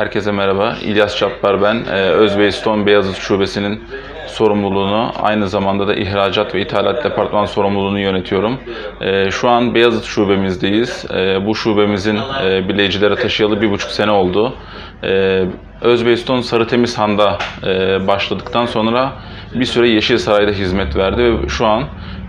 Herkese merhaba. İlyas Çapbar ben. Ee, Özbey Stone Beyazıt Şubesi'nin sorumluluğunu, aynı zamanda da ihracat ve ithalat departman sorumluluğunu yönetiyorum. Ee, Şu an Beyazıt Şubemizdeyiz. Ee, Bu şubemizin e, bileyicilere taşıyalı bir buçuk sene oldu. Ee, Özbey Stone Sarıtemiz Han'da e, başladıktan sonra bir süre Yeşilsaray'da hizmet verdi ve şu an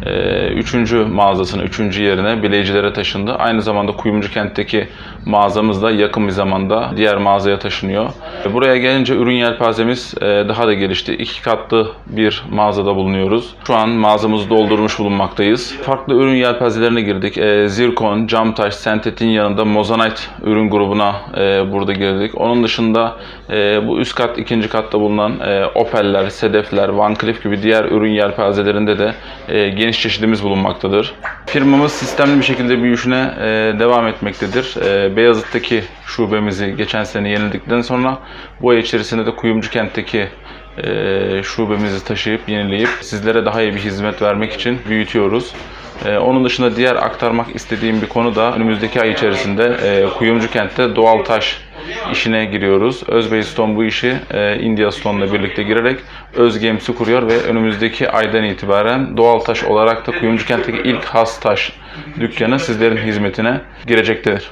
e, üçüncü mağazasına, üçüncü yerine bileyicilere taşındı. Aynı zamanda Kuyumcu kentteki mağazamız da yakın bir zamanda diğer mağazaya taşınıyor. E, Buraya gelince ürün yelpazemiz e, daha da gelişti. İki katlı bir mağazada bulunuyoruz. Şu an mağazamızı doldurmuş bulunmaktayız. Farklı ürün yelpazelerine girdik. E, Zirkon, cam taş, sentetin yanında Mozanite ürün grubuna e, burada girdik. Onun dışında e, bu üst kat, ikinci katta bulunan e, Opel'ler, Sedef'ler, Van Cleef gibi diğer ürün yelpazelerinde de e, geniş çeşidimiz bulunmaktadır. Firmamız sistemli bir şekilde büyüyüşüne e, devam etmektedir. E, Beyazıt'taki şubemizi geçen sene yenildikten sonra bu ay içerisinde de Kuyumcu kentteki e, şubemizi taşıyıp yenileyip sizlere daha iyi bir hizmet vermek için büyütüyoruz. Ee, onun dışında diğer aktarmak istediğim bir konu da önümüzdeki ay içerisinde e, Kuyumcu kentte doğal taş işine giriyoruz. Özbey Stone bu işi e, India Stone ile birlikte girerek Özgemsi kuruyor ve önümüzdeki aydan itibaren doğal taş olarak da Kuyumcu kentteki ilk has taş dükkanı sizlerin hizmetine girecektir.